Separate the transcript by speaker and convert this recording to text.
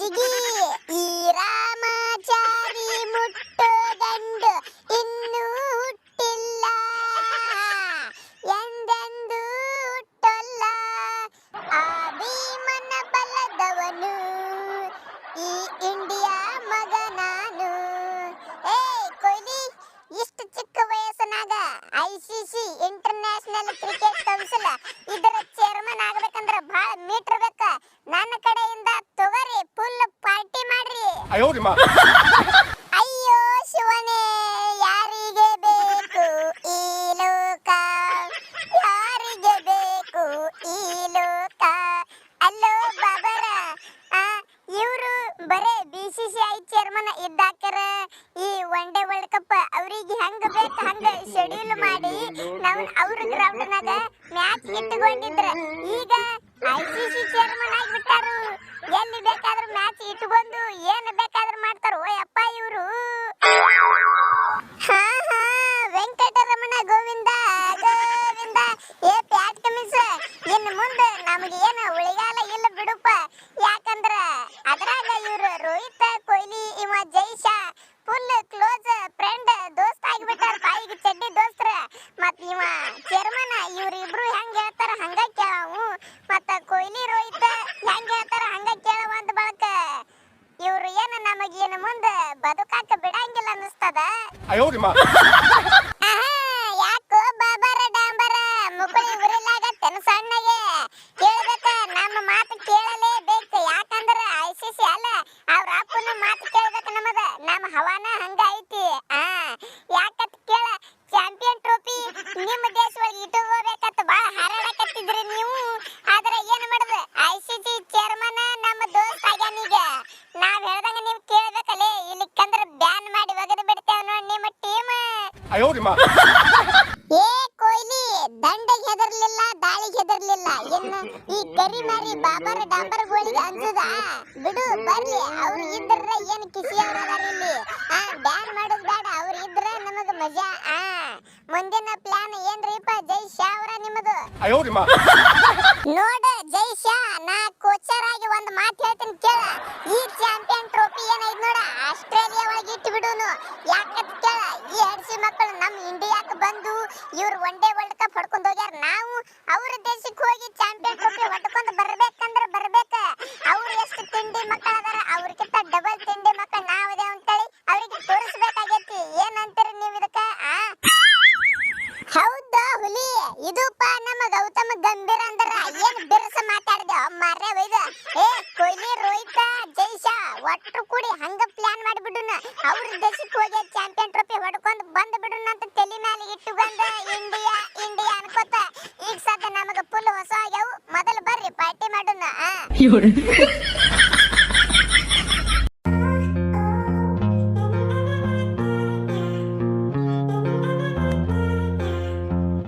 Speaker 1: ಮಜ್ಗಿ ಈ ರಾಮಾಚಾರಿ ಮುಟ್ಟೋದಂಡು ಇನ್ನೂ ಹುಟ್ಟಿಲ್ಲ. ಎಂದೆಂದೂ ಹುಟ್ಟಲ್ಲ. ಆ ಬಲದವನು, ಈ ಇಂಡಿಯಾ ಮಗ ನಾನು. ಏ ಕೊಹ್ಲಿ, ಇಷ್ಟು ಚಿಕ್ಕ ವಯಸ್ಸಿನಾಗ I C C International Cricket Council ಇದರ ಚೇರ್ಮನ್ ಆಗ್ಬೇಕಂದ್ರ ಬಹಳ ಮೀಟರ್ ಬೇಕ ನನ್ನ ಕಡೆಯಿಂದ ತಗೋರಿ ಫುಲ್ ಪಾರ್ಟಿ
Speaker 2: ಅಯ್ಯೋ
Speaker 1: ಅಯ್ಯೋ ಶಿವನೇ, ಯಾರಿಗೆ ಬೇಕು ಈ ಲೋಕ? ಯಾರಿಗೆ ಬೇಕು ಈ ಲೋಕ? ಅಲ್ಲೋ ಬಾಬರ ಇವರು ಬರೇ B C C I chairman ಇದ್ದಾಕರ ಈ ಒನ್ ಡೇ ವರ್ಲ್ಡ್ ಕಪ್ ಅವರಿಗೆ ಹೆಂಗ ಬೇಕು ಹಂಗ ಶೆಡ್ಯೂಲ್ ಮಾಡಿ ನಾವು ಅವ್ರ ಗ್ರೌಂಡ್ನಾಗ ಮ್ಯಾಚ್ ಇಟ್ಟುಕೊಂಡಿದ್ರ ಈಗ ಐ ಸಿ ಸಿ ಚೇರ್ಮನ್ ಆಗಿಬಿಟ್ಟಾರು. ಎಲ್ಲಿ ಬೇಕಾದ್ರೂ ಮ್ಯಾಚ್ ಇಟ್ಕೊಂಡು ಏನು ಬೇಕಾದ್ರೂ ಮಾಡ್ತಾರ
Speaker 2: ಅಯ್ಯೋ
Speaker 1: ಮಾ ಯಾಕೋ ಡಾಂಬರ? ಸಣ್ಣಗೆ. ನಮ್ಮ ಮಾತು ಕೇಳಲೇಬೇಕು. ಯಾಕಂದ್ರ ಐಸಿಸಿ ಅಲ್ಲ, ಅವ್ರ ಅಪ್ಪನ ಮಾತು ನಮಗ. ನಮ್ಮ ಹವಾನ ಹಂಗ ಆ, ಯಾಕತ್ ಕೇಳ, ಚಾಂಪಿಯನ್ ಟ್ರೋಫಿ ನಿಮ್ಮ ದೇಶವಾಗಿ ಇಟ್ಕೋಬೇಕಂತ ಬಹಳ ಹಾರಾಡಕತ್ತಿದ್ರಿ ನೀವು. ಆದ್ರೆ ಏನ್ ಮಾಡುದು? ಐಸಿಸಿ ಚೇರ್ಮನ್ ನಮ್ಮ ದೋಸ್ತ ಆಗ್ಯಾನೀಗ ನಾವ್
Speaker 2: ಹೇಳ್ದ ಅಯ್ಯೋ
Speaker 1: ಏ ಕೊಹ್ಲಿ ದಂಡಗೆ ಹೆದರ್ಲಿಲ್ಲ ದಾಳಿಗೆ ಹೆದರ್ಲಿಲ್ಲ. ಇನ್ನು ಈ ಕರಿ ಮಾರಿ ಬಾಬರ ಡಾಂಬರ್ಗಳಿಗೆ ಅನ್ಸದ ಬಿಡು ಬರ್ಲಿ. ಅವ್ರು ಇದ್ರ ಏನ್ ಕಿಸಿ ಅವ್ರದಾರ ಆ ಬ್ಯಾನ್ ಮಾಡೋದ್ ಬೇಡ. ಅವ್ರು ಇದ್ರ ನಮಗ ಮಜಾ. ಆ ಮುಂದಿನ ಪ್ಲಾನ್ ಏನ್ರಿಪ್ಪ ಜೈ ಶಾ ಅವರ ನಿಮ್ಮದು
Speaker 2: ಅಯ್ಯೋ
Speaker 1: ನೋಡ ಜೈ ಶಾ ನಾ ಕೋಚರ್ ಆಗಿ ಒಂದ್ ಮಾತು ಹೇಳ್ತೀನಿ ಕೇಳ. ಈ ಚಾಂಪಿಯನ್ ಟ್ರೋಫಿ ಏನೈತ್ ನೋಡ? ಆಸ್ಟ್ರೇಲಿಯಾ ಒಳಗೆ ಇಟ್ಟು ಬಿಡುನು ಯಾಕ ಮಕ್ಕಳ ಅದಾರ ಅವ್ರಿಗಿಂತ ಡಬಲ್ ತಿಂಡಿ ಮಕ್ಕಳು ನಾವದೇ ಅಂತೇಳಿ ಅವ್ರಿಗೆ ತೋರಿಸ್ಬೇಕಾಗೈತಿ. ಏನಂತೀರಿ ನೀವು ಇದಕ್ಕ? ಹೌದಾ ಹುಲಿ? ಇದಪ್ಪ ನಮ್ಮ ಗೌತಮ ಗಂಭೀರ ಅಂದ್ರ ಏನ್ ಬಿರ್ಸ ಮಾತಾಡ್ದೆ? ಒಯ್ದ. ಏ, ಕೊಹ್ಲಿ, ರೋಹಿತ ಜೈಶ ಒಟ್ಟು ಕೂಡಿ ಹಂಗ ಪ್ಲಾನ್ ಮಾಡಿಬಿಡುನ ಅವ್ರ ದೇಶಕ್ಕೆ ಹೋಗಿ ಚಾಂಪಿಯನ್ ಟ್ರೋಫಿ ಹೊಡ್ಕೊಂಡು ಬಂದ್ ಬಿಡುನ ಅಂತ ತಲೆ ಇಟ್ಟು ಇಟ್ಟುಕೊಂಡ ಇಂಡಿಯಾ ಇಂಡಿಯಾ ಅನ್ಕೋತ. ಈಗ ಸದ್ಯ ನಮಗ ಫುಲ್ ಹೊಸ ಆಗ್ಯಾವು. ಮೊದಲು ಬರ್ರಿ ಪಾರ್ಟಿ ಮಾಡುನ